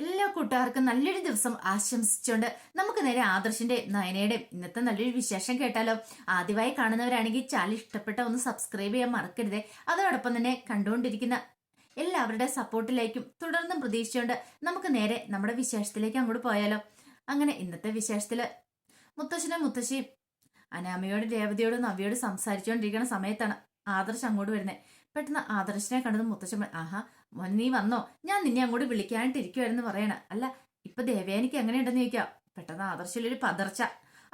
എല്ലാ കൂട്ടുകാർക്കും നല്ലൊരു ദിവസം ആശംസിച്ചുകൊണ്ട് നമുക്ക് നേരെ ആദർശിന്റെ നയനയുടെ ഇന്നത്തെ നല്ലൊരു വിശേഷം കേട്ടാലോ. ആദ്യമായി കാണുന്നവരാണെങ്കിൽ ചാനൽ ഇഷ്ടപ്പെട്ട ഒന്ന് സബ്സ്ക്രൈബ് ചെയ്യാൻ മറക്കരുതേ. അതോടൊപ്പം തന്നെ കണ്ടുകൊണ്ടിരിക്കുന്ന എല്ലാവരുടെ സപ്പോർട്ടിലേക്കും തുടർന്നും പ്രതീക്ഷിച്ചുകൊണ്ട് നമുക്ക് നേരെ നമ്മുടെ വിശേഷത്തിലേക്ക് അങ്ങോട്ട് പോയാലോ. അങ്ങനെ ഇന്നത്തെ വിശേഷത്തിൽ മുത്തശ്ശനും മുത്തശ്ശിയും അനാമയോടും രേവതിയോടും നവ്യോടും സംസാരിച്ചുകൊണ്ടിരിക്കുന്ന സമയത്താണ് ആദർശ് അങ്ങോട്ട് വരുന്നത് പെട്ടെന്ന് ആദർശനെ കണ്ടത് മുത്തശ്ശൻ ആഹാ മോനെ നീ വന്നോ? ഞാൻ നിന്നെ അങ്ങോട്ട് വിളിക്കാനായിട്ടിരിക്കുവായിരുന്നു പറയണ. അല്ല ഇപ്പൊ ദേവയാനിക്ക് എങ്ങനെയുണ്ടെന്ന് ചോദിക്കാം. പെട്ടെന്ന് ആദർശിലൊരു പതർച്ച.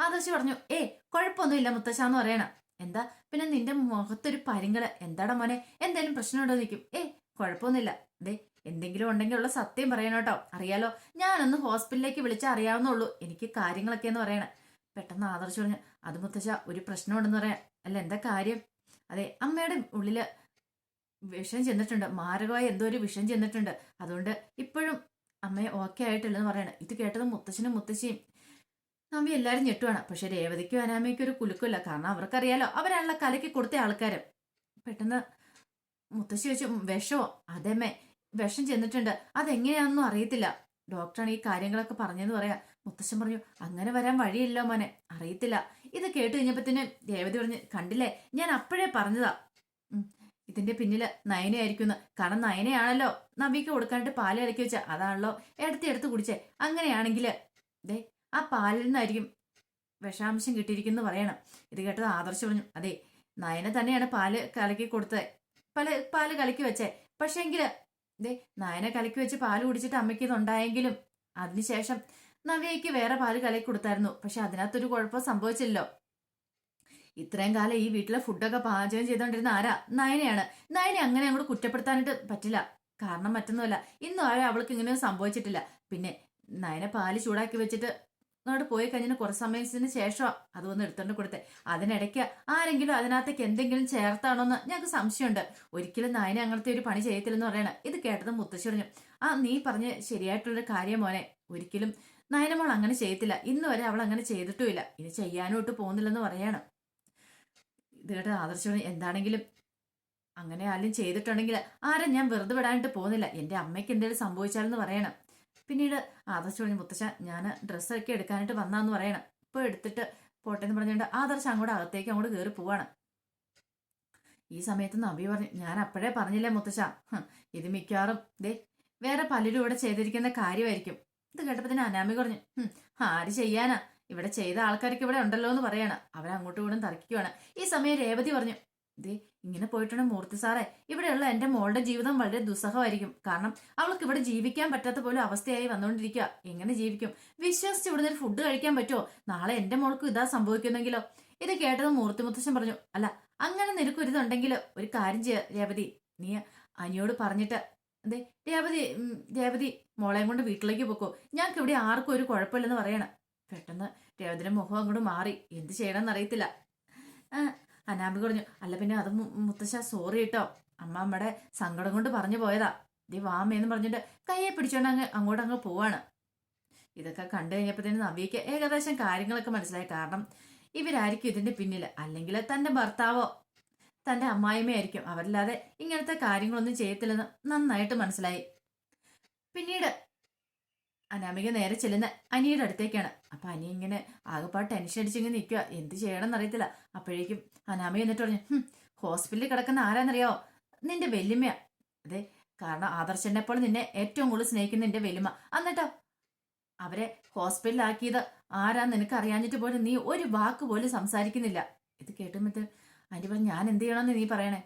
ആദർശ് പറഞ്ഞു ഏ കുഴപ്പമൊന്നുമില്ല മുത്തശ്ശാന്ന് പറയണ. എന്താ? പിന്നെ നിന്റെ മുഖത്തൊരു പരിങ്ങൾ എന്താടാ മോനെ? എന്തെങ്കിലും പ്രശ്നമുണ്ടോ? നിൽക്കും ഏ കുഴപ്പമൊന്നുമില്ല ദേ എന്തെങ്കിലും ഉണ്ടെങ്കിൽ ഉള്ള സത്യം പറയണം കേട്ടോ. അറിയാലോ? ഞാനൊന്ന് ഹോസ്പിറ്റലിലേക്ക് വിളിച്ചാൽ അറിയാവുന്നുള്ളൂ എനിക്ക് കാര്യങ്ങളൊക്കെ എന്ന് പറയണേ. പെട്ടെന്ന് ആദർശ് പറഞ്ഞു അത് മുത്തശ്ശ ഒരു പ്രശ്നമുണ്ടെന്ന് പറയാം അല്ല എന്താ കാര്യം? അതെ അമ്മയുടെ ഉള്ളിൽ വിഷം ചെന്നിട്ടുണ്ട്. മാരകമായി എന്തോ ഒരു വിഷം ചെന്നിട്ടുണ്ട്. അതുകൊണ്ട് ഇപ്പോഴും അമ്മയെ ഓക്കെ ആയിട്ടില്ലെന്ന് പറയണം. ഇത് കേട്ടത് മുത്തശ്ശനും മുത്തശ്ശിയും നമ്മി എല്ലാവരും ഞെട്ടുവാണ്. പക്ഷെ രേവതിക്കും അനാമയ്ക്കും ഒരു കുലുക്കുമില്ല. കാരണം അവർക്കറിയാലോ അവരാണല്ലോ കലക്കി കൊടുത്ത ആൾക്കാര്. പെട്ടെന്ന് മുത്തശ്ശി വെച്ച് വിഷമോ? അതേമേ വിഷം ചെന്നിട്ടുണ്ട്. അതെങ്ങനെയാണെന്നും അറിയത്തില്ല. ഡോക്ടറാണ് ഈ കാര്യങ്ങളൊക്കെ പറഞ്ഞെന്ന് പറയാ. മുത്തശ്ശൻ പറഞ്ഞു അങ്ങനെ വരാൻ വഴിയില്ല മോനെ. അറിയത്തില്ല. ഇത് കേട്ട് കഴിഞ്ഞപ്പോ തന്നെ രേവതി പറഞ്ഞ് കണ്ടില്ലേ? ഞാൻ അപ്പോഴേ പറഞ്ഞതാ. ഇതിന്റെ പിന്നിൽ നയനയായിരിക്കുന്നു. കാരണം നയനയാണല്ലോ നബിക്ക് കൊടുക്കാനായിട്ട് പാൽ ഇറക്കി വെച്ച. അതാണല്ലോ എടുത്ത് എടുത്ത് കുടിച്ചേ. അങ്ങനെയാണെങ്കിൽ ദേ ആ പാലിൽ നിന്നായിരിക്കും വിഷാംശം കിട്ടിയിരിക്കുന്നു പറയണം. ഇത് കേട്ടത് ആദർശ് പറഞ്ഞു അതെ നയന തന്നെയാണ് പാൽ കലക്കി കൊടുത്തത് പല പാൽ കലക്കി വെച്ചേ. പക്ഷേങ്കിൽ ദേ നയന കലക്കി വെച്ച് പാൽ കുടിച്ചിട്ട് അമ്മയ്ക്ക് ഇതുണ്ടായെങ്കിലും അതിനുശേഷം നവ്യയ്ക്ക് വേറെ പാൽ കലക്കി കൊടുത്തായിരുന്നു. പക്ഷെ അതിനകത്തൊരു കുഴപ്പം സംഭവിച്ചില്ലല്ലോ. ഇത്രയും കാലം ഈ വീട്ടിലെ ഫുഡൊക്കെ പാചകം ചെയ്തോണ്ടിരുന്ന ആരാ? നയനയാണ്. നയനെ അങ്ങനെ അങ്ങോട്ട് കുറ്റപ്പെടുത്താനായിട്ട് പറ്റില്ല. കാരണം മറ്റൊന്നുമല്ല. ഇന്നും ആരും അവൾക്ക് ഇങ്ങനെ സംഭവിച്ചിട്ടില്ല. പിന്നെ നയനെ പാൽ ചൂടാക്കി വെച്ചിട്ട് അങ്ങോട്ട് പോയി കഴിഞ്ഞാൽ കുറച്ച് സമയത്തിന് ശേഷം അതൊന്ന് എടുത്തോണ്ട് കൊടുത്തേ. അതിനിടയ്ക്ക് ആരെങ്കിലും അതിനകത്തേക്ക് എന്തെങ്കിലും ചേർത്താണോന്ന് ഞങ്ങൾക്ക് സംശയമുണ്ട്. ഒരിക്കലും നയനെ അങ്ങനത്തെ ഒരു പണി ചെയ്യത്തില്ലെന്ന് പറയണ. ഇത് കേട്ടത് മുത്തശ്ശി പറഞ്ഞു. ആ നീ പറഞ്ഞ ശരിയായിട്ടുള്ളൊരു കാര്യം മോനെ. ഒരിക്കലും നയനമോൾ അങ്ങനെ ചെയ്യത്തില്ല. ഇന്ന് വരെ അവൾ അങ്ങനെ ചെയ്തിട്ടുമില്ല. ഇനി ചെയ്യാനോട്ട് പോകുന്നില്ലെന്ന് പറയാണ്. ഇത് കേട്ട ആദർശം എന്താണെങ്കിലും അങ്ങനെ ആരും ചെയ്തിട്ടുണ്ടെങ്കിൽ ആരും ഞാൻ വെറുതെ വിടാനായിട്ട് പോകുന്നില്ല. എന്റെ അമ്മയ്ക്ക് എന്തെങ്കിലും സംഭവിച്ചാലെന്ന് പറയണം. പിന്നീട് ആദർശ് പറഞ്ഞു മുത്തശ്ശ ഞാൻ ഡ്രസ്സൊക്കെ എടുക്കാനായിട്ട് വന്നാന്ന് പറയണം. ഇപ്പോൾ എടുത്തിട്ട് പോട്ടെ എന്ന് പറഞ്ഞുകൊണ്ട് ആദർശ് അങ്ങോട്ട് അകത്തേക്ക് അങ്ങോട്ട് കയറി പോവാണ്. ഈ സമയത്ത് നബി പറഞ്ഞു ഞാൻ അപ്പോഴേ പറഞ്ഞില്ലേ മുത്തശ്ശ? ഇത് മിക്കവാറും ദേ വേറെ പലരും ഇവിടെ ചെയ്തിരിക്കുന്ന കാര്യമായിരിക്കും. ഇത് കേട്ടപ്പോൾ തന്നെ അനാമി പറഞ്ഞു ആര് ചെയ്യാനാ? ഇവിടെ ചെയ്ത ആൾക്കാർക്ക് ഇവിടെ ഉണ്ടല്ലോ എന്ന് പറയാണ്. അവരങ്ങോട്ടും ഇങ്ങോട്ടും തർക്കിക്കുവാണ്. ഈ സമയം രേവതി പറഞ്ഞു ദേ ഇങ്ങനെ പോയിട്ടുണ്ട് മൂർത്തി സാറേ. ഇവിടെയുള്ള എന്റെ മോളുടെ ജീവിതം വളരെ ദുസ്സഹമായിരിക്കും. കാരണം അവൾക്ക് ഇവിടെ ജീവിക്കാൻ പറ്റാത്ത പോലും അവസ്ഥയായി വന്നുകൊണ്ടിരിക്കുക എങ്ങനെ ജീവിക്കും? വിശ്വസിച്ച് ഇവിടുന്ന് ഒരു ഫുഡ് കഴിക്കാൻ പറ്റുമോ നാളെ എന്റെ മോൾക്കും ഇതാ സംഭവിക്കുന്നെങ്കിലോ? ഇത് കേട്ടത് മൂർത്തി മുത്തശ്ശൻ പറഞ്ഞു അല്ല അങ്ങനെ നിനക്കൊരിതുണ്ടെങ്കിൽ ഒരു കാര്യം ചെയ്യ രേവതി. നീ അനിയോട് പറഞ്ഞിട്ട് അതെ രേവതി രേവതി മോളെയും കൊണ്ട് വീട്ടിലേക്ക് പോക്കോ. ഞങ്ങൾക്ക് ഇവിടെ ആർക്കും ഒരു കുഴപ്പമില്ലെന്ന് പറയണം. പെട്ടെന്ന് രേവതിയുടെ മുഖം അങ്ങോട്ട് മാറി. എന്ത് ചെയ്യണമെന്ന് അറിയത്തില്ല ആ, അനാമിക പറഞ്ഞു അല്ല പിന്നെ അത് മുത്തശ്ശ സോറി കേട്ടോ അമ്മ അമ്മയുടെ സങ്കടം കൊണ്ട് പറഞ്ഞു പോയതാ. ദേ വാമേന്ന് പറഞ്ഞിട്ട് കയ്യെ പിടിച്ചോണ്ട് അങ്ങ് അങ്ങോട്ട് അങ്ങ് പോവാണ്. ഇതൊക്കെ കണ്ടു കഴിഞ്ഞപ്പോഴത്തേന് നവ്യയ്ക്ക് ഏകദേശം കാര്യങ്ങളൊക്കെ മനസ്സിലായി. കാരണം ഇവരായിരിക്കും ഇതിന്റെ പിന്നിൽ അല്ലെങ്കിൽ തന്റെ ഭർത്താവോ തന്റെ അമ്മായിമ്മയായിരിക്കും അവരല്ലാതെ ഇങ്ങനത്തെ കാര്യങ്ങളൊന്നും ചെയ്യത്തില്ലെന്ന് നന്നായിട്ട് മനസ്സിലായി. പിന്നീട് അനാമിക നേരെ ചെല്ലുന്ന അനിയുടെ അടുത്തേക്കാണ്. അപ്പൊ അനി ഇങ്ങനെ ആകെപ്പാട് ടെൻഷൻ അടിച്ചിങ്ങനെ നിൽക്കുക എന്ത് ചെയ്യണം എന്നറിയത്തില്ല അപ്പോഴേക്കും അനാമിക എന്നിട്ട് പറഞ്ഞു ഹോസ്പിറ്റലിൽ കിടക്കുന്ന ആരാന്നറിയാവോ? നിന്റെ വെല്ലുമയാ അതെ കാരണം ആദർശനെ പോലെ നിന്നെ ഏറ്റവും കൂടുതൽ സ്നേഹിക്കുന്ന നിന്റെ വെല്ലുമ എന്നിട്ടോ അവരെ ഹോസ്പിറ്റലിലാക്കിയത് ആരാ നിനക്ക് അറിയാഞ്ഞിട്ട് പോലും നീ ഒരു വാക്ക് പോലും സംസാരിക്കുന്നില്ല. ഇത് കേട്ടുമ്പോൾ അനി പറഞ്ഞു ഞാൻ എന്ത് ചെയ്യണമെന്ന് നീ പറയണേ?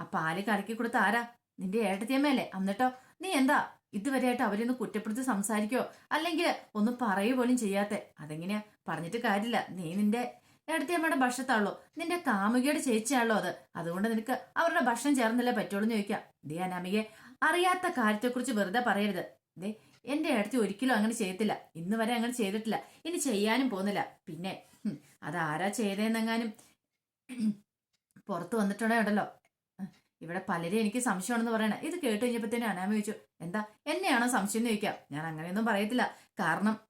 ആ പാൽ കലക്കി കൊടുത്ത ആരാ? നിന്റെ ഏട്ടത്തിയമ്മയല്ലേ? എന്നിട്ടോ നീ എന്താ ഇതുവരെയായിട്ട് അവരൊന്ന് കുറ്റപ്പെടുത്തി സംസാരിക്കോ? അല്ലെങ്കിൽ ഒന്ന് പറയുക പോലും ചെയ്യാത്ത? അതെങ്ങനെയാ? പറഞ്ഞിട്ട് കാര്യമില്ല. നീ നിന്റെ ഏടത്തിയമ്മയുടെ ഭക്ഷണത്താണല്ലോ. നിന്റെ കാമുകിയുടെ ചേച്ചിയാണല്ലോ അത്. അതുകൊണ്ട് നിനക്ക് അവരുടെ ഭക്ഷണം ചേർന്നല്ലേ പറ്റുള്ളൂ എന്ന് ചോദിക്കാം. ദേ അനാമികെ അറിയാത്ത കാര്യത്തെക്കുറിച്ച് വെറുതെ പറയരുത്. ദേ എന്റെ അടുത്ത് ഒരിക്കലും അങ്ങനെ ചെയ്യത്തില്ല. ഇന്ന് വരെ അങ്ങനെ ചെയ്തിട്ടില്ല. ഇനി ചെയ്യാനും പോകുന്നില്ല. പിന്നെ അത് അതാരാ ചെയ്തേന്നെങ്ങാനും പുറത്ത് വന്നിട്ടുണ്ടോ ഉണ്ടല്ലോ ഇവിടെ പലരും എനിക്ക് സംശയമാണെന്ന് പറയണേ. ഇത് കേട്ട് കഴിഞ്ഞപ്പോഴത്തേനും അനാമ ചോദിച്ചു എന്താ? എന്നെയാണോ സംശയം എന്ന് ചോദിക്കാം ഞാൻ അങ്ങനെയൊന്നും പറയത്തില്ല. കാരണം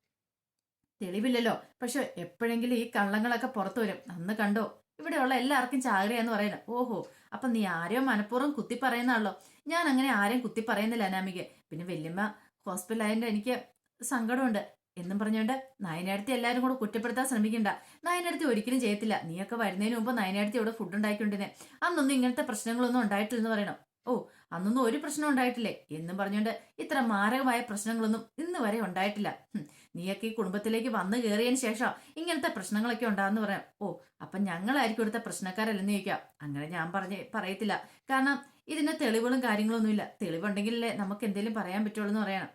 തെളിവില്ലല്ലോ. പക്ഷെ എപ്പോഴെങ്കിലും ഈ കള്ളങ്ങളൊക്കെ പുറത്തു വരും. അന്ന് കണ്ടോ? ഇവിടെയുള്ള എല്ലാവർക്കും ചാകരയാന്ന് പറയുന്നത് ഓഹോ അപ്പൊ നീ ആരെയോ മനഃപൂർവം കുത്തി പറയുന്നാണല്ലോ ഞാൻ അങ്ങനെ ആരെയും കുത്തി പറയുന്നില്ല അനാമിക്ക്. പിന്നെ വല്യമ്മ ഹോസ്പിറ്റലായതിന്റെ എനിക്ക് സങ്കടമുണ്ട്. എന്നും പറഞ്ഞോണ്ട് നയനടുത്ത് എല്ലാവരും കൂടെ കുറ്റപ്പെടുത്താൻ ശ്രമിക്കണ്ട. നയനടുത്ത് ഒരിക്കലും ചെയ്യത്തില്ല. നീയൊക്കെ വരുന്നതിന് മുമ്പ് നയനടുത്ത് ഇവിടെ ഫുഡ് ഉണ്ടാക്കിക്കൊണ്ടിരുന്നേ? അന്നൊന്നും ഇങ്ങനത്തെ പ്രശ്നങ്ങളൊന്നും ഉണ്ടായിട്ടില്ലെന്ന് പറയണം. ഓ അന്നൊന്നും ഒരു പ്രശ്നം ഉണ്ടായിട്ടില്ലേ? എന്നും പറഞ്ഞുകൊണ്ട് ഇത്ര മാരകമായ പ്രശ്നങ്ങളൊന്നും ഇന്ന് വരെ ഉണ്ടായിട്ടില്ല. നീയൊക്കെ ഈ കുടുംബത്തിലേക്ക് വന്നു കയറിയതിന് ശേഷം ഇങ്ങനത്തെ പ്രശ്നങ്ങളൊക്കെ ഉണ്ടാകുന്ന പറയാം. ഓ അപ്പൊ ഞങ്ങളായിരിക്കും ഇവിടുത്തെ പ്രശ്നക്കാരല്ലെന്ന് ചോദിക്കാം. അങ്ങനെ ഞാൻ പറഞ്ഞ് പറയത്തില്ല. കാരണം ഇതിന് തെളിവുകളും കാര്യങ്ങളൊന്നുമില്ല. തെളിവുണ്ടെങ്കിലല്ലേ നമുക്ക് എന്തെങ്കിലും പറയാൻ പറ്റുള്ളൂ എന്ന് പറയണം.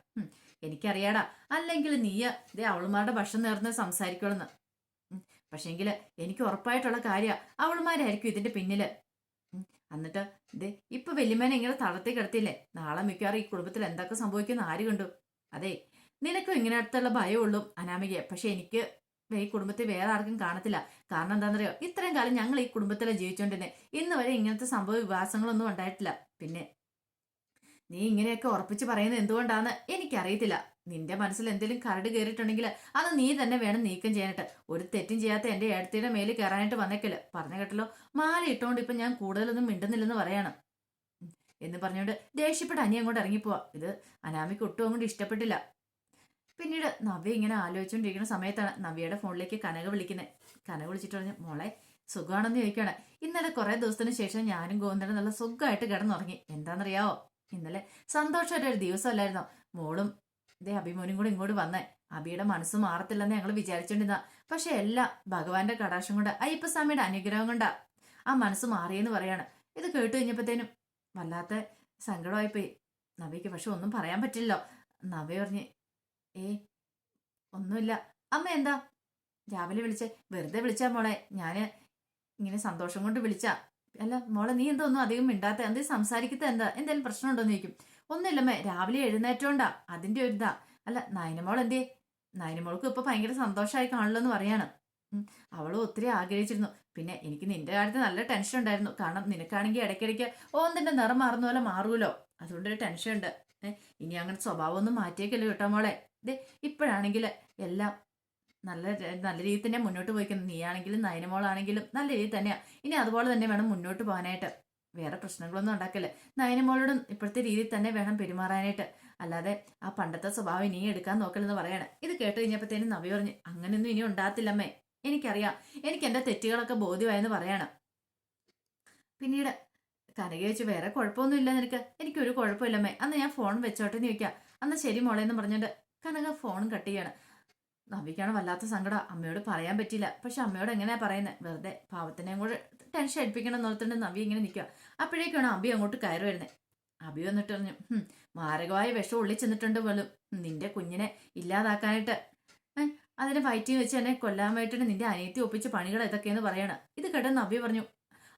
എനിക്കറിയാടാ. അല്ലെങ്കിൽ നീയ ഇതേ അവളുമാരുടെ ഭക്ഷണം നേർന്ന് സംസാരിക്കണമെന്ന് പക്ഷെങ്കിൽ എനിക്ക് ഉറപ്പായിട്ടുള്ള കാര്യ. അവളുമാരായിരിക്കും ഇതിന്റെ പിന്നിൽ. എന്നിട്ട് ഇതേ ഇപ്പൊ വല്യമ്മേനെ ഇങ്ങനെ തളർത്തി കിടത്തില്ലേ നാളെ മിക്കവാറും ഈ കുടുംബത്തിൽ എന്തൊക്കെ സംഭവിക്കുന്ന ആര് കണ്ടു? അതെ നിനക്കും ഇങ്ങനെ അടുത്തുള്ള ഭയമുള്ളൂ അനാമികയെ. പക്ഷെ എനിക്ക് ഈ കുടുംബത്തിൽ വേറെ ആർക്കും കാണത്തില്ല. കാരണം എന്താണെന്നറിയോ ഇത്രയും കാലം ഞങ്ങൾ ഈ കുടുംബത്തിലെ ജീവിച്ചോണ്ടിരുന്നേ. ഇന്ന് വരെ ഇങ്ങനത്തെ സംഭവ വികാസങ്ങളൊന്നും ഉണ്ടായിട്ടില്ല. പിന്നെ നീ ഇങ്ങനെയൊക്കെ ഉറപ്പിച്ച് പറയുന്നത് എന്തുകൊണ്ടാന്ന് എനിക്കറിയത്തില്ല. നിന്റെ മനസ്സിൽ എന്തെങ്കിലും കരട് കയറിയിട്ടുണ്ടെങ്കിൽ അത് നീ തന്നെ വേണം നീക്കം ചെയ്യാനായിട്ട്. ഒരു തെറ്റും ചെയ്യാത്ത എന്റെ ഏടത്തിയുടെ മേലിൽ കയറാനായിട്ട് വന്നേക്കൽ. പറഞ്ഞു കേട്ടല്ലോ? മാല ഇട്ടോണ്ട് ഇപ്പൊ ഞാൻ കൂടുതലൊന്നും മിണ്ടുന്നില്ലെന്ന് പറയണം. എന്ന് പറഞ്ഞുകൊണ്ട് ദേഷ്യപ്പെട്ട് അനി അങ്ങോട്ട് ഇറങ്ങിപ്പോവാ. ഇത് അനാമിക്ക് ഒട്ടും അങ്ങോട്ട് ഇഷ്ടപ്പെട്ടില്ല. പിന്നീട് നവ്യ ഇങ്ങനെ ആലോചിച്ചുകൊണ്ടിരിക്കുന്ന സമയത്താണ് നവ്യയുടെ ഫോണിലേക്ക് കനക വിളിക്കുന്നത് കനക വിളിച്ചിട്ട് പറഞ്ഞു മോളെ സുഖമാണെന്ന് ചോദിക്കുകയാണ്. ഇന്നലെ കുറേ ദിവസത്തിന് ശേഷം ഞാനും ഗോവിന്ദനും നല്ല സുഖമായിട്ട് കിടന്നുറങ്ങി. എന്താണെന്നറിയാവോ? ഇന്നലെ സന്തോഷമായിട്ട് ഒരു ദിവസമല്ലായിരുന്നോ? മോളും ഇതേ അഭിമോനും കൂടെ ഇങ്ങോട്ട് വന്നേ. അബിയുടെ മനസ്സ് മാറത്തില്ലെന്ന് ഞങ്ങൾ വിചാരിച്ചോണ്ടിരുന്ന പക്ഷെ എല്ലാം ഭഗവാന്റെ കടാക്ഷം കൊണ്ട്. അയ്യപ്പസ്വാമിയുടെ അനുഗ്രഹം കൊണ്ടാ. ആ മനസ്സ് മാറിയെന്ന് പറയാണ്. ഇത് കേട്ട് കഴിഞ്ഞപ്പോഴത്തേനും വല്ലാത്ത സങ്കടമായിപ്പോയി. നവയ്ക്ക് പക്ഷെ ഒന്നും പറയാൻ പറ്റില്ലല്ലോ. നവ പറഞ്ഞ് ഏ ഒന്നുമില്ല. അമ്മ എന്താ? രാവിലെ വിളിച്ചേ വെറുതെ വിളിച്ചാ മോളെ. ഞാൻ ഇങ്ങനെ സന്തോഷം കൊണ്ട് വിളിച്ചാ. അല്ല മോളെ നീ എന്താ ഒന്നും അധികം മിണ്ടാത്ത എന്തേ സംസാരിക്കത്ത എന്താ? എന്തെങ്കിലും പ്രശ്നമുണ്ടോന്ന് ചോദിക്കും. ഒന്നുമില്ലമ്മേ രാവിലെ എഴുന്നേറ്റോണ്ടാ. അതിന്റെ ഒരു ഇതാ. അല്ല നയനമോൾ എന്തേ നയനമോൾക്ക് ഇപ്പൊ ഭയങ്കര സന്തോഷമായി കാണുള്ളൂ എന്ന് പറയാണ് അവളും ഒത്തിരി ആഗ്രഹിച്ചിരുന്നു. പിന്നെ എനിക്ക് നിന്റെ കാര്യത്തിൽ നല്ല ടെൻഷൻ ഉണ്ടായിരുന്നു. കാരണം നിനക്കാണെങ്കിൽ ഇടയ്ക്കിടയ്ക്ക് ഓ നിന്റെ നിറം മാറുന്ന പോലെ മാറൂലോ? അതുകൊണ്ടൊരു ടെൻഷൻ ഉണ്ട്. ഇനി അങ്ങനെ സ്വഭാവം ഒന്നും മാറ്റിയേക്കല്ലോ കേട്ടോ മോളെ. ദേ ഇപ്പോഴാണെങ്കിൽ എല്ലാം നല്ല നല്ല രീതിയിൽ തന്നെ മുന്നോട്ട് പോയിക്കുന്നത് നീയാണെങ്കിലും നയനമോളാണെങ്കിലും നല്ല രീതിയിൽ തന്നെയാണ് ഇനി അതുപോലെ തന്നെ വേണം മുന്നോട്ട് പോകാനായിട്ട്. വേറെ പ്രശ്നങ്ങളൊന്നും ഉണ്ടാക്കല്ലേ. നയനമോളോടും ഇപ്പോഴത്തെ രീതിയിൽ തന്നെ വേണം പെരുമാറാനായിട്ട്. അല്ലാതെ ആ പണ്ടത്തെ സ്വഭാവം ഇനി എടുക്കാൻ നോക്കലെന്ന് പറയാണ്. ഇത് കേട്ട് കഴിഞ്ഞപ്പോഴത്തേനും നവി പറഞ്ഞു അങ്ങനെയൊന്നും ഇനി ഉണ്ടാകത്തില്ലമ്മേ. എനിക്കറിയാം. എനിക്ക് എന്റെ തെറ്റുകളൊക്കെ ബോധ്യമായെന്ന് പറയാണ്. പിന്നീട് കനക വെച്ച് വേറെ കുഴപ്പമൊന്നുമില്ല നിനക്ക്. എനിക്കൊരു കുഴപ്പമില്ലമ്മേ. അന്ന് ഞാൻ ഫോൺ വെച്ചോട്ടെ എന്ന് ചോദിക്കാം. അന്ന് ശരി മോളെ എന്ന് പറഞ്ഞിട്ട് കനക ഫോൺ കട്ട് ചെയ്യാണ്. നവിക്കാണ് വല്ലാത്ത സങ്കടം. അമ്മയോട് പറയാൻ പറ്റിയില്ല. പക്ഷെ അമ്മയോട് എങ്ങനെയാ പറയുന്നത് വെറുതെ പാവത്തിനെയും കൂടെ ടെൻഷൻ എടുപ്പിക്കണം എന്നോർത്തുണ്ട് നവി ഇങ്ങനെ നിൽക്കുക അപ്പോഴേക്കാണ് അബി അങ്ങോട്ട് കയറി വരുന്നത് അബി വന്നിട്ട് പറഞ്ഞു "ഹും, മാരകമായ വിഷം ഉള്ളിൽ ചെന്നിട്ടുണ്ട് പോലും നിന്റെ കുഞ്ഞിനെ ഇല്ലാതാക്കാനായിട്ട് അതിനെ ഫൈറ്റിങ് വെച്ച് എന്നെ കൊല്ലാൻ വേണ്ടിയിട്ട് നിന്റെ അനിയത്തി ഒപ്പിച്ച പണികൾ ഇതൊക്കെയെന്ന് പറയണം. ഇത് കേട്ടെന്ന് അബി പറഞ്ഞു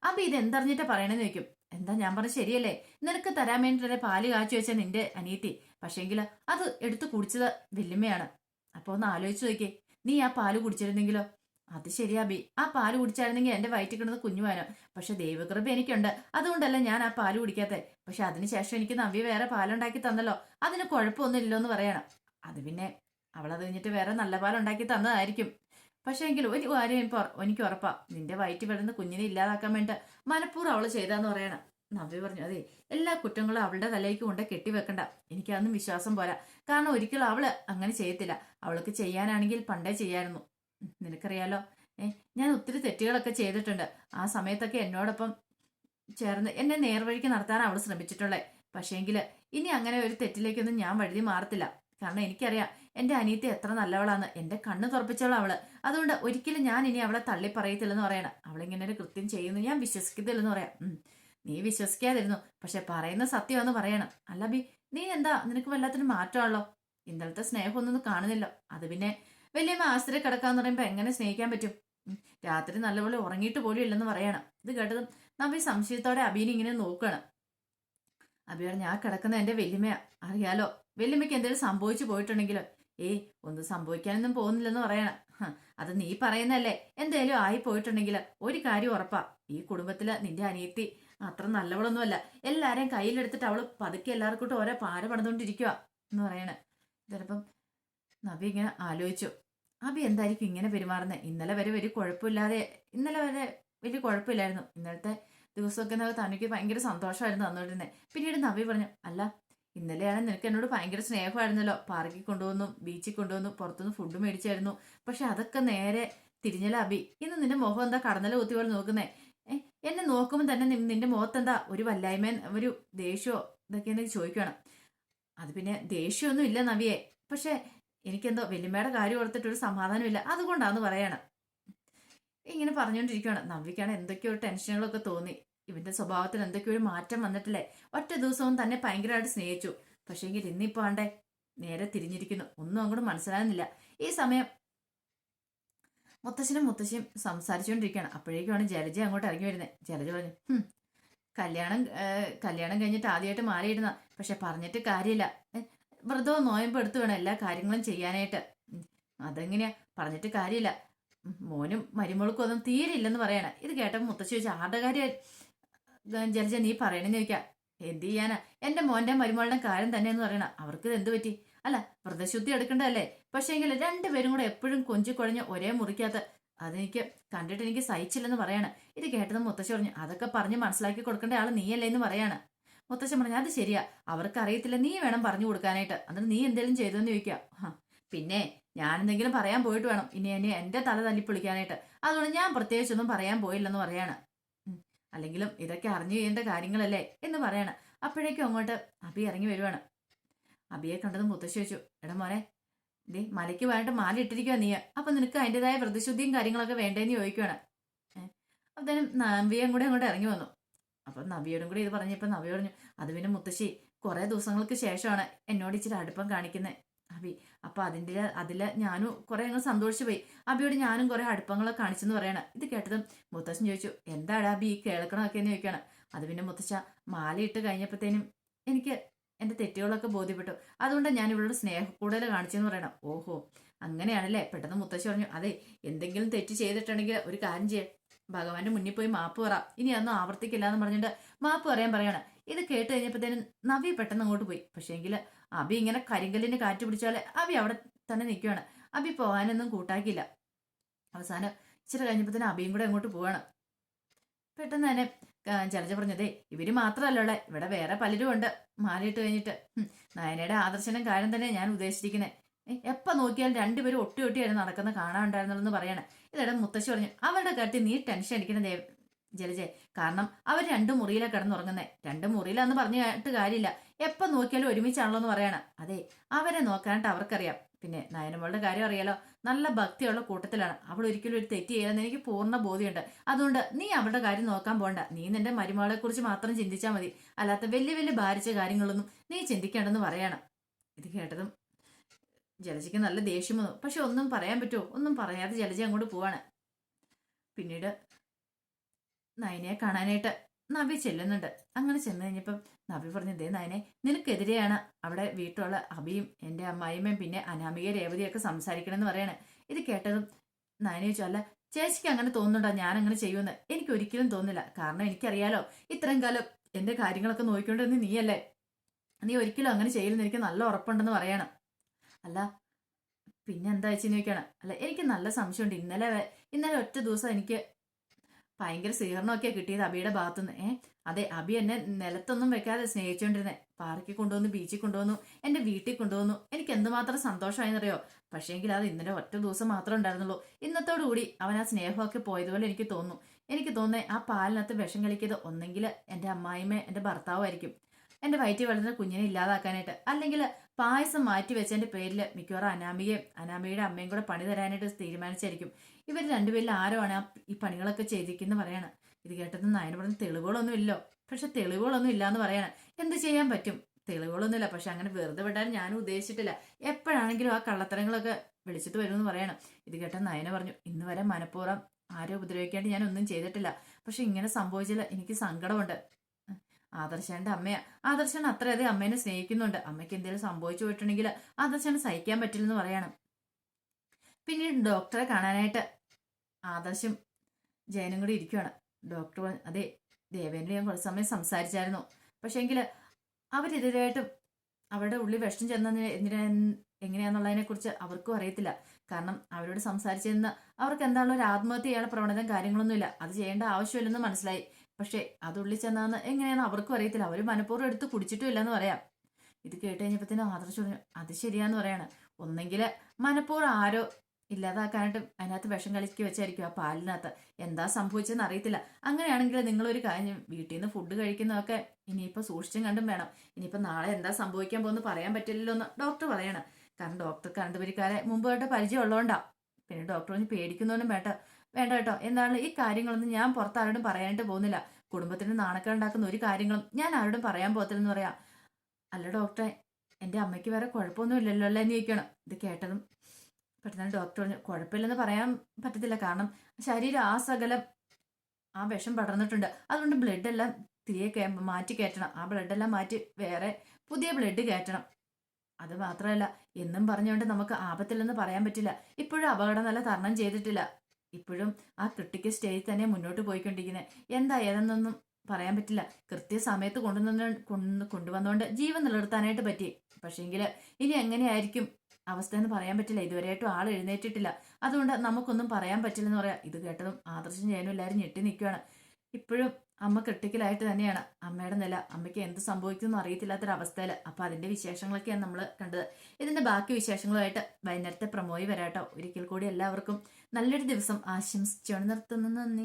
അബി ഇത് എന്തറിഞ്ഞിട്ടാ പറയണെന്ന് ചോദിക്കും. എന്താ ഞാൻ പറഞ്ഞ ശരിയല്ലേ? നിനക്ക് തരാൻ വേണ്ടിയിട്ടല്ലേ പാൽ കാച്ചു വെച്ച നിന്റെ അനിയത്തി? പക്ഷേങ്കിൽ അത് എടുത്ത് കുടിച്ചത് വല്യമ്മയാണ്. അപ്പൊ ഒന്ന് ആലോചിച്ചു നോക്കി നീ ആ പാൽ കുടിച്ചിരുന്നെങ്കിലോ? അത് ശരിയാ ബി ആ പാൽ കുടിച്ചായിരുന്നെങ്കിൽ എന്റെ വയറ്റിൽ കിടന്ന് കുഞ്ഞുവാനോ പക്ഷെ ദൈവകൃപ എനിക്കുണ്ട്. അതുകൊണ്ടല്ല ഞാൻ ആ പാൽ കുടിക്കാത്ത. പക്ഷെ അതിനുശേഷം എനിക്ക് നവ്യ വേറെ പാലുണ്ടാക്കി തന്നല്ലോ. അതിന് കുഴപ്പമൊന്നുമില്ലോ എന്ന് പറയണം. അത് പിന്നെ അവളത് കഴിഞ്ഞിട്ട് വേറെ നല്ല പാലുണ്ടാക്കി തന്നതായിരിക്കും. പക്ഷേ എങ്കിൽ ഒരു കാര്യം എനിക്ക് ഉറപ്പാ. നിന്റെ വയറ്റിൽ വരുന്ന കുഞ്ഞിനെ ഇല്ലാതാക്കാൻ വേണ്ടി മനഃപൂർവം അവൾ ചെയ്താന്ന് പറയണം. നവ്യ പറഞ്ഞു അതെ എല്ലാ കുറ്റങ്ങളും അവളുടെ തലയ്ക്ക് കൊണ്ട് കെട്ടിവെക്കണ്ട. എനിക്കതൊന്നും വിശ്വാസം പോരാ. കാരണം ഒരിക്കലും അവൾ അങ്ങനെ ചെയ്യത്തില്ല. അവൾക്ക് ചെയ്യാനാണെങ്കിൽ പണ്ടേ ചെയ്യായിരുന്നു. നിനക്കറിയാലോ? ഏ ഞാൻ ഒത്തിരി തെറ്റുകളൊക്കെ ചെയ്തിട്ടുണ്ട്. ആ സമയത്തൊക്കെ എന്നോടൊപ്പം ചേർന്ന് എന്നെ നേർവഴിക്ക് നടത്താൻ അവൾ ശ്രമിച്ചിട്ടുള്ളത് പക്ഷേങ്കിൽ ഇനി അങ്ങനെ ഒരു തെറ്റിലേക്കൊന്നും ഞാൻ വഴുതി മാറത്തില്ല. കാരണം എനിക്കറിയാം എന്റെ അനിയത്തി എത്ര നല്ലവളാന്ന്. എന്റെ കണ്ണ് തുറപ്പിച്ചവള അവൾ. അതുകൊണ്ട് ഒരിക്കലും ഞാൻ ഇനി അവളെ തള്ളി പറയത്തില്ലെന്ന് പറയണം. അവളിങ്ങനെ ഒരു കൃത്യം ചെയ്യുന്നു ഞാൻ വിശ്വസിക്കത്തില്ലെന്ന് പറയാം. നീ വിശ്വസിക്കാതിരുന്നു. പക്ഷെ പറയുന്ന സത്യമെന്ന് പറയണം. അല്ല ബി നീ എന്താ? നിനക്ക് വല്ലാത്തൊരു മാറ്റമാണല്ലോ. ഇന്നലത്തെ സ്നേഹമൊന്നും കാണുന്നില്ല. അത് പിന്നെ വലിയ ആശ്രയ കിടക്കാന്ന് പറയുമ്പോൾ എങ്ങനെ സ്നേഹിക്കാൻ പറ്റും? രാത്രി നല്ലപോലെ ഉറങ്ങിയിട്ട് പോലും ഇല്ലെന്ന് പറയണം. ഇത് കേട്ടതും നബി സംശയത്തോടെ അബീനെ ഇങ്ങനെ നോക്കണം. അബി പറഞ്ഞു ആ കിടക്കുന്ന എന്റെ വല്യമ്മയാ. അറിയാലോ വല്യമ്മയ്ക്ക് എന്തെങ്കിലും സംഭവിച്ചു പോയിട്ടുണ്ടെങ്കിലോ? ഏയ് ഒന്നും സംഭവിക്കാനൊന്നും പോകുന്നില്ലെന്ന് പറയണം. അത് നീ പറയുന്നല്ലേ എന്തേലും ആയി പോയിട്ടുണ്ടെങ്കിൽ ഒരു കാര്യം ഉറപ്പാ. ഈ കുടുംബത്തിൽ നിന്റെ അനിയത്തി അത്ര നല്ലവളൊന്നുമല്ല. എല്ലാരെയും കയ്യിലെടുത്തിട്ട് അവൾ പതുക്കെ എല്ലാവർക്കും ഓരോ പാര പണിതുകൊണ്ടിരിക്കുക എന്ന് പറയണേ. ചിലപ്പം നബി ഇങ്ങനെ ആലോചിച്ചു. അബി എന്തായിരിക്കും ഇങ്ങനെ പെരുമാറുന്നത് ഇന്നലെ വരെ വലിയ കുഴപ്പമില്ലാതെ ഇന്നലെ വരെ വലിയ കുഴപ്പമില്ലായിരുന്നു. ഇന്നലത്തെ ദിവസമൊക്കെ തനിക്ക് ഭയങ്കര സന്തോഷമായിരുന്നു തന്നോണ്ടിരുന്നത് പിന്നീട് നബി പറഞ്ഞു അല്ല ഇന്നലെയാണ് നിനക്ക് എന്നോട് ഭയങ്കര സ്നേഹമായിരുന്നല്ലോ. പാർക്കിൽ കൊണ്ടുവന്നു ബീച്ചിൽ കൊണ്ടുവന്നു പുറത്തുനിന്ന് ഫുഡ് മേടിച്ചായിരുന്നു. പക്ഷെ അതൊക്കെ നേരെ തിരിഞ്ഞല അബി ഇന്ന് നിന്റെ മുഖം എന്താ കടന്നല കുത്തി പോലെ നോക്കുന്നേ? എന്നെ നോക്കുമ്പോൾ തന്നെ നിന്റെ മുഖത്ത് എന്താ ഒരു വല്ലായ്മ ഒരു ദേഷ്യമോ ഇതൊക്കെ ചോദിക്കണം അത് പിന്നെ ദേഷ്യമൊന്നും ഇല്ല നവിയെ. പക്ഷെ എനിക്കെന്തോ വല്യമ്മയുടെ കാര്യം ഓർത്തിട്ട് ഒരു സമാധാനമില്ല. അതുകൊണ്ടാന്ന് പറയണം. ഇങ്ങനെ പറഞ്ഞുകൊണ്ടിരിക്കുകയാണ് നവ്യക്കാണ് എന്തൊക്കെയോ ടെൻഷനുകളൊക്കെ തോന്നി. ഇവന്റെ സ്വഭാവത്തിൽ എന്തൊക്കെയോ ഒരു മാറ്റം വന്നിട്ടില്ലേ. ഒറ്റ ദിവസവും തന്നെ ഭയങ്കരമായിട്ട് സ്നേഹിച്ചു. പക്ഷേങ്കിൽ ഇന്നിപ്പോ ആണ്ടേ നേരെ തിരിഞ്ഞിരിക്കുന്നു. ഒന്നും അങ്ങോട്ട് മനസ്സിലാകുന്നില്ല. ഈ സമയം മുത്തശ്ശനും മുത്തശ്ശിയും സംസാരിച്ചുകൊണ്ടിരിക്കുകയാണ് അപ്പോഴേക്കുമാണ് ജലജ അങ്ങോട്ട് ഇറങ്ങി വരുന്നത് ജലജ പറഞ്ഞു കല്യാണം കല്യാണം കഴിഞ്ഞിട്ട് ആദ്യമായിട്ട് മാറിയിടുന്ന പക്ഷെ പറഞ്ഞിട്ട് കാര്യമില്ല. വ്രതവും നോയമ്പ് എടുത്തു വേണം എല്ലാ കാര്യങ്ങളും ചെയ്യാനായിട്ട്. അതെങ്ങനെയാ? പറഞ്ഞിട്ട് കാര്യമില്ല. മോനും മരുമോൾക്കും ഒന്നും തീരെ ഇല്ലെന്ന് പറയണ. ഇത് കേട്ടപ്പോൾ മുത്തശ്ശി ചോദിച്ചു ആരുടെ കാര്യം ജലജ നീ പറയണെന്ന് ചോദിക്കാം. എന്ത് ചെയ്യാനാ? എന്റെ മോന്റെ മരുമകളുടെ കാര്യം തന്നെയെന്ന് പറയണ. അവർക്ക് ഇത് എന്ത് പറ്റി? അല്ല വ്രതശുദ്ധി എടുക്കേണ്ടതല്ലേ? പക്ഷേങ്കിൽ രണ്ടുപേരും കൂടെ എപ്പോഴും കൊഞ്ചി കുഴഞ്ഞ് ഒരേ മുറിക്കകത്ത് അതെനിക്ക് കണ്ടിട്ട് എനിക്ക് സഹിച്ചില്ലെന്ന് പറയാണ്. ഇത് കേട്ടത് മുത്തശ്ശി പറഞ്ഞു അതൊക്കെ പറഞ്ഞ് മനസ്സിലാക്കി കൊടുക്കേണ്ട ആൾ നീയല്ലേ എന്ന് പറയാണ്. മുത്തശ്ശൻ പറഞ്ഞു അത് ശരിയാ. അവർക്ക് അറിയത്തില്ല നീ വേണം പറഞ്ഞു കൊടുക്കാനായിട്ട്. എന്നിട്ട് നീ എന്തെങ്കിലും ചെയ്തോന്ന് ചോദിക്കാം. പിന്നെ ഞാൻ എന്തെങ്കിലും പറയാൻ പോയിട്ട് വേണം. ഇനി എന്നെ എന്റെ തല തല്ലി പൊളിക്കാനായിട്ട്. അതുകൊണ്ട് ഞാൻ പ്രത്യേകിച്ചൊന്നും പറയാൻ പോയില്ലെന്ന് പറയാണ്. അല്ലെങ്കിലും ഇതൊക്കെ അറിഞ്ഞു ചെയ്യേണ്ട കാര്യങ്ങളല്ലേ എന്ന് പറയാണ്. അപ്പോഴേക്കും അങ്ങോട്ട് അഭി ഇറങ്ങി വരുവാണ്. അബിയെ കണ്ടത് മുത്തശ്ശി വെച്ചു എടാ മോനെ ദേ മലയ്ക്ക് വേണ്ട മാല ഇട്ടിരിക്കുക നീ. അപ്പൊ നിനക്ക് അതിന്റെതായ പ്രതിശുദ്ധിയും കാര്യങ്ങളൊക്കെ വേണ്ടേന്ന് ചോദിക്കുവാണ്. ഏഹ് അപ്പത്തേനും നവിയും കൂടെ അങ്ങോട്ട് ഇറങ്ങി വന്നു. അപ്പൊ നവിയോടും കൂടി ഇത് പറഞ്ഞപ്പോ നവി പറഞ്ഞു അത് പിന്നെ മുത്തശ്ശി കുറെ ദിവസങ്ങൾക്ക് ശേഷമാണ് എന്നോട് ഇച്ചിരി അടുപ്പം കാണിക്കുന്നത് അബി അപ്പൊ അതിന്റെ അതിൽ ഞാനും കുറെ അങ്ങ് സന്തോഷിച്ചു പോയി. അബിയോട് ഞാനും കുറെ അടുപ്പങ്ങളൊക്കെ കാണിച്ചെന്ന് പറയണം. ഇത് കേട്ടതും മുത്തശ്ശൻ ചോദിച്ചു എന്താടാ അബി കേൾക്കണമൊക്കെ എന്ന് ചോദിക്കണം അത് പിന്നെ മുത്തശ്ശ മാല ഇട്ട് കഴിഞ്ഞപ്പോഴത്തേനും എനിക്ക് എന്റെ തെറ്റുകളൊക്കെ ബോധ്യപ്പെട്ടു. അതുകൊണ്ട് ഞാൻ ഇവളോട് സ്നേഹക്കൂടുതൽ കാണിച്ചെന്ന് പറയണം. ഓഹോ അങ്ങനെയാണല്ലേ? പെട്ടെന്ന് മുത്തശ്ശി പറഞ്ഞു അതെ എന്തെങ്കിലും തെറ്റ് ചെയ്തിട്ടുണ്ടെങ്കിൽ ഒരു കാര്യം ചെയ്യാം. ഭഗവാന്റെ മുന്നിൽ പോയി മാപ്പ് പറ. ഇനി അതൊന്നും ആവർത്തിക്കില്ല എന്ന് പറഞ്ഞിട്ട് മാപ്പ് പറയാൻ പറയാണ്. ഇത് കേട്ട് കഴിഞ്ഞപ്പോഴത്തേനും നവി പെട്ടെന്ന് അങ്ങോട്ട് പോയി. പക്ഷേങ്കിൽ അബി ഇങ്ങനെ കരിങ്കല്ലിന് കാറ്റ് പിടിച്ചാൽ അബി അവിടെ തന്നെ നിൽക്കുകയാണ് അബി പോകാനൊന്നും കൂട്ടാക്കിയില്ല. അവസാനം ഇച്ചിരി കഴിഞ്ഞപ്പോഴത്തേനും അബിയും കൂടെ അങ്ങോട്ട് പോവാണ്. പെട്ടെന്ന് തന്നെ ജലജ പറഞ്ഞതേ ഇവർ മാത്രമല്ലുള്ള ഇവിടെ. വേറെ പലരും ഉണ്ട്. മാലയിട്ട് കഴിഞ്ഞിട്ട്. നയനയുടെ ആദർശനം കാര്യം തന്നെ ഞാൻ ഉദ്ദേശിച്ചിരിക്കുന്നത് എപ്പോ നോക്കിയാലും രണ്ടുപേരും ഒട്ടി ഒട്ടിയായിരുന്നു നടക്കുന്ന കാണാനുണ്ടായിരുന്നുള്ളൂ എന്ന് പറയണേ. ഇതിടെ മുത്തശ്ശി പറഞ്ഞു അവരുടെ കാര്യത്തിൽ നീ ടെൻഷൻ അടിക്കണ ദേവ് ജലജെ. കാരണം അവർ രണ്ട് മുറിയിലാ കിടന്നുറങ്ങുന്നേ. രണ്ട് മുറിയിലാന്ന് പറഞ്ഞിട്ട് കാര്യമില്ല. എപ്പോ നോക്കിയാലും ഒരുമിച്ചാണല്ലോ എന്ന് പറയണം. അതെ അവരെ നോക്കാനായിട്ട് അവർക്കറിയാം. പിന്നെ നയനമോളുടെ കാര്യം അറിയാലോ. നല്ല ഭക്തിയുള്ള കൂട്ടത്തിലാണ്. അവൾ ഒരിക്കലും ഒരു തെറ്റ് ചെയ്യാൻ എനിക്ക് പൂർണ ബോധ്യമുണ്ട്. അതുകൊണ്ട് നീ അവളുടെ കാര്യം നോക്കാൻ പോണ്ട. നീ നിന്റെ മരുമകളെ കുറിച്ച് മാത്രം ചിന്തിച്ചാൽ മതി. അല്ലാത്ത വലിയ വലിയ ഭാരിച്ച കാര്യങ്ങളൊന്നും നീ ചിന്തിക്കേണ്ടെന്ന് പറയണം. ഇത് കേട്ടതും ജലജയ്ക്ക് നല്ല ദേഷ്യം വന്നു. പക്ഷെ ഒന്നും പറയാൻ പറ്റുമോ? ഒന്നും പറയാതെ ജലജ അങ്ങോട്ട് പോവാണ്. പിന്നീട് നയനയെ കാണാനായിട്ട് നവി ചെല്ലുന്നുണ്ട്. അങ്ങനെ ചെന്ന് കഴിഞ്ഞപ്പം നവി പറഞ്ഞു ദേ നയനെ നിനക്കെതിരെയാണ് അവിടെ വീട്ടിലുള്ള അബിയും എന്റെ അമ്മായിമ്മയും പിന്നെ അനാമിക രേവതിയൊക്കെ സംസാരിക്കണമെന്ന് പറയണേ. ഇത് കേട്ടതും നയന ചോദിച്ചു അല്ല ചേച്ചിക്ക് അങ്ങനെ തോന്നുന്നുണ്ടോ? ഞാൻ അങ്ങനെ ചെയ്യുമെന്ന്? എനിക്ക് ഒരിക്കലും തോന്നില്ല കാരണം എനിക്കറിയാലോ ഇത്രയും കാലം എന്റെ കാര്യങ്ങളൊക്കെ നോക്കിക്കൊണ്ടിരുന്ന നീയല്ലേ? നീ ഒരിക്കലും അങ്ങനെ ചെയ്യില്ലെന്ന് എനിക്ക് നല്ല ഉറപ്പുണ്ടെന്ന് പറയണം. അല്ല പിന്നെ എന്താ വെച്ചാൽ ചോദിക്കണം അല്ല എനിക്ക് നല്ല സംശയമുണ്ട്. ഇന്നലെ ഇന്നലെ ഒറ്റ ദിവസം എനിക്ക് ഭയങ്കര സ്വീകരണമൊക്കെ കിട്ടിയത് അബിയുടെ ഭാഗത്തുനിന്ന്. ഏഹ് അതെ അബി എന്നെ നിലത്തൊന്നും വെക്കാതെ സ്നേഹിച്ചുകൊണ്ടിരുന്നേ പാർക്കിൽ കൊണ്ടുവന്നു ബീച്ചിൽ കൊണ്ടുവന്നു എന്റെ വീട്ടിൽ കൊണ്ടുവന്നു. എനിക്ക് എന്തുമാത്രം സന്തോഷമായെന്നറിയോ? പക്ഷേങ്കിൽ അത് ഇന്നലെ ഒറ്റ ദിവസം മാത്രമേ ഉണ്ടായിരുന്നുള്ളൂ. ഇന്നത്തോടു കൂടി അവൻ ആ സ്നേഹമൊക്കെ പോയതുപോലെ എനിക്ക് തോന്നുന്നു. എനിക്ക് തോന്നുന്നേ ആ പാലിനകത്ത് വിഷം കളിക്കിയത് ഒന്നെങ്കിൽ എന്റെ അമ്മായിമ്മ എന്റെ ഭർത്താവായിരിക്കും എന്റെ വയറ്റിൽ വളരുന്ന കുഞ്ഞിനെ ഇല്ലാതാക്കാനായിട്ട്. അല്ലെങ്കിൽ പായസം മാറ്റി വെച്ചതിന്റെ പേരിൽ മിക്കവാറും അനാമികയും അനാമികയുടെ അമ്മയും കൂടെ പണി തരാനായിട്ട് തീരുമാനിച്ചായിരിക്കും ഇവർ രണ്ടുപേരിൽ ആരോ ആണ് ആ ഈ പണികളൊക്കെ ചെയ്തിരിക്കുന്നത് പറയാണ്. ഇത് കേട്ടത് നായന പറഞ്ഞ തെളിവുകളൊന്നും ഇല്ലോ പക്ഷെ തെളിവുകളൊന്നും ഇല്ലാന്ന് പറയാണ്. എന്ത് ചെയ്യാൻ പറ്റും? തെളിവുകളൊന്നുമില്ല. പക്ഷെ അങ്ങനെ വെറുതെ വിടാൻ ഞാനും ഉദ്ദേശിച്ചിട്ടില്ല. എപ്പോഴാണെങ്കിലും ആ കള്ളത്തരങ്ങളൊക്കെ വിളിച്ചിട്ട് വരുമെന്ന് പറയണം. ഇത് കേട്ട നയന പറഞ്ഞു ഇന്ന് വരെ മനഃപൂർവം ആരോ ഉപദ്രവിക്കാണ്ട് ഞാൻ ഒന്നും ചെയ്തിട്ടില്ല. പക്ഷെ ഇങ്ങനെ സംഭവിച്ചില്ല എനിക്ക് സങ്കടമുണ്ട്. ആദർശന്റെ അമ്മയാ. ആദർശൻ അത്രയധികം അമ്മേനെ സ്നേഹിക്കുന്നുണ്ട്. അമ്മയ്ക്ക് എന്തെങ്കിലും സംഭവിച്ചു പോയിട്ടുണ്ടെങ്കിൽ ആദർശന് സഹിക്കാൻ പറ്റില്ലെന്ന് പറയണം. പിന്നീട് ഡോക്ടറെ കാണാനായിട്ട് ആദർശം ജയനും കൂടി ഇരിക്കുവാണ്. ഡോക്ടർ അതെ ദേവേന്ദ്ര ഞാൻ കുറച്ച് സമയം സംസാരിച്ചായിരുന്നു. പക്ഷേങ്കിൽ അവരെതിരായിട്ടും അവരുടെ ഉള്ളിൽ വിഷം ചെന്നതിന് എന്തിനാ എങ്ങനെയാന്നുള്ളതിനെ കുറിച്ച് അവർക്കും അറിയത്തില്ല. കാരണം അവരോട് സംസാരിച്ചെന്ന് അവർക്ക് എന്താണോ ഒരു ആത്മഹത്യ ചെയ്യാനുള്ള പ്രവണതയും കാര്യങ്ങളൊന്നുമില്ല അത് ചെയ്യേണ്ട ആവശ്യമില്ലെന്ന് മനസ്സിലായി. പക്ഷേ അത് ഉള്ളിൽ ചെന്നാന്ന് എങ്ങനെയാണെന്ന് അവർക്കും അറിയത്തില്ല. അവർ മനഃപൂർവം എടുത്ത് കുടിച്ചിട്ടും ഇല്ലെന്ന് പറയാം. ഇത് കേട്ട് കഴിഞ്ഞപ്പോഴത്തേനും ആദർശ് പറഞ്ഞു അത് ശരിയാന്ന് പറയാണ്. ഒന്നെങ്കിൽ മനഃപൂർവം ആരോ ഇല്ലാതാക്കാനായിട്ട് അതിനകത്ത് വിഷം കളിക്ക് വെച്ചായിരിക്കും ആ പാലിനകത്ത്. എന്താ സംഭവിച്ചതെന്ന് അറിയത്തില്ല. അങ്ങനെയാണെങ്കിൽ നിങ്ങളൊരു കാര്യം വീട്ടിൽ നിന്ന് ഫുഡ് കഴിക്കുന്നതൊക്കെ ഇനിയിപ്പോൾ സൂക്ഷിച്ചും കണ്ടും വേണം. ഇനിയിപ്പോൾ നാളെ എന്താ സംഭവിക്കാൻ പോകുന്നു പറയാൻ പറ്റില്ലല്ലോ എന്ന് ഡോക്ടർ പറയണം. കാരണം ഡോക്ടർ കണ്ടുപിടിക്കാരെ മുമ്പായിട്ട് പരിചയം ഉള്ളതുകൊണ്ടാ പിന്നെ ഡോക്ടർ ഒന്ന് പേടിക്കുന്നതുകൊണ്ടും വേണ്ട. വേണ്ട കേട്ടോ. എന്താണ് ഈ കാര്യങ്ങളൊന്നും ഞാൻ പുറത്ത് ആരോടും പറയാനായിട്ട് പോകുന്നില്ല. കുടുംബത്തിന് നാണക്കേടുണ്ടാക്കുന്ന ഒരു കാര്യങ്ങളും ഞാൻ ആരോടും പറയാൻ പോകത്തില്ലെന്ന് പറയാം. അല്ല ഡോക്ടറെ എന്റെ അമ്മയ്ക്ക് വേറെ കുഴപ്പമൊന്നും ഇല്ലല്ലോ അല്ലേ എന്ന് ചോദിക്കണം ഇത് കേട്ടതും പെട്ടെന്ന് ഡോക്ടർ പറഞ്ഞു കുഴപ്പമില്ലെന്ന് പറയാൻ പറ്റത്തില്ല. കാരണം ശരീരം ആ സകലം ആ വിഷം പടർന്നിട്ടുണ്ട്. അതുകൊണ്ട് ബ്ലഡ് എല്ലാം തിരികെ മാറ്റി കയറ്റണം. ആ ബ്ലഡ് എല്ലാം മാറ്റി വേറെ പുതിയ ബ്ലഡ് കയറ്റണം. അത് മാത്രമല്ല എന്നും പറഞ്ഞുകൊണ്ട് നമുക്ക് ആപത്തില്ലെന്ന് പറയാൻ പറ്റില്ല. ഇപ്പോഴും അപകടം നല്ല തരണം ചെയ്തിട്ടില്ല. ഇപ്പോഴും ആ ക്രിട്ടിക്കൽ സ്റ്റേജിൽ തന്നെ മുന്നോട്ട് പോയിക്കൊണ്ടിരിക്കുന്നത് എന്താ ഏതെന്നൊന്നും പറയാൻ പറ്റില്ല. കൃത്യസമയത്ത് കൊണ്ടുവന്ന കൊണ്ട് കൊണ്ടുവന്നുകൊണ്ട് ജീവൻ നിലനിർത്താനായിട്ട് പറ്റി. പക്ഷേങ്കിൽ ഇനി എങ്ങനെയായിരിക്കും? അവസ്ഥ എന്ന് പറയാൻ പറ്റില്ല. ഇതുവരെയായിട്ടും ആൾ എഴുന്നേറ്റിട്ടില്ല. അതുകൊണ്ട് നമുക്കൊന്നും പറയാൻ പറ്റില്ലെന്ന് പറയാം. ഇത് കേട്ടതും ആദർശം ചെയ്യാനും എല്ലാവരും ഞെട്ടി നിൽക്കുകയാണ് ഇപ്പോഴും അമ്മ ക്രിട്ടിക്കലായിട്ട് തന്നെയാണ്. അമ്മയുടെ നില അമ്മയ്ക്ക് എന്ത് സംഭവിക്കുമെന്ന് അറിയത്തില്ലാത്തൊരവസ്ഥയിൽ അപ്പോൾ അതിന്റെ വിശേഷങ്ങളൊക്കെയാണ് നമ്മൾ കണ്ടത്. ഇതിന്റെ ബാക്കി വിശേഷങ്ങളുമായിട്ട് വൈകുന്നേരത്തെ പ്രമോയി വരാട്ടോ. ഒരിക്കൽ കൂടി എല്ലാവർക്കും നല്ലൊരു ദിവസം ആശംസിച്ചുകൊണ്ട് നിർത്തുന്നു. നന്ദി.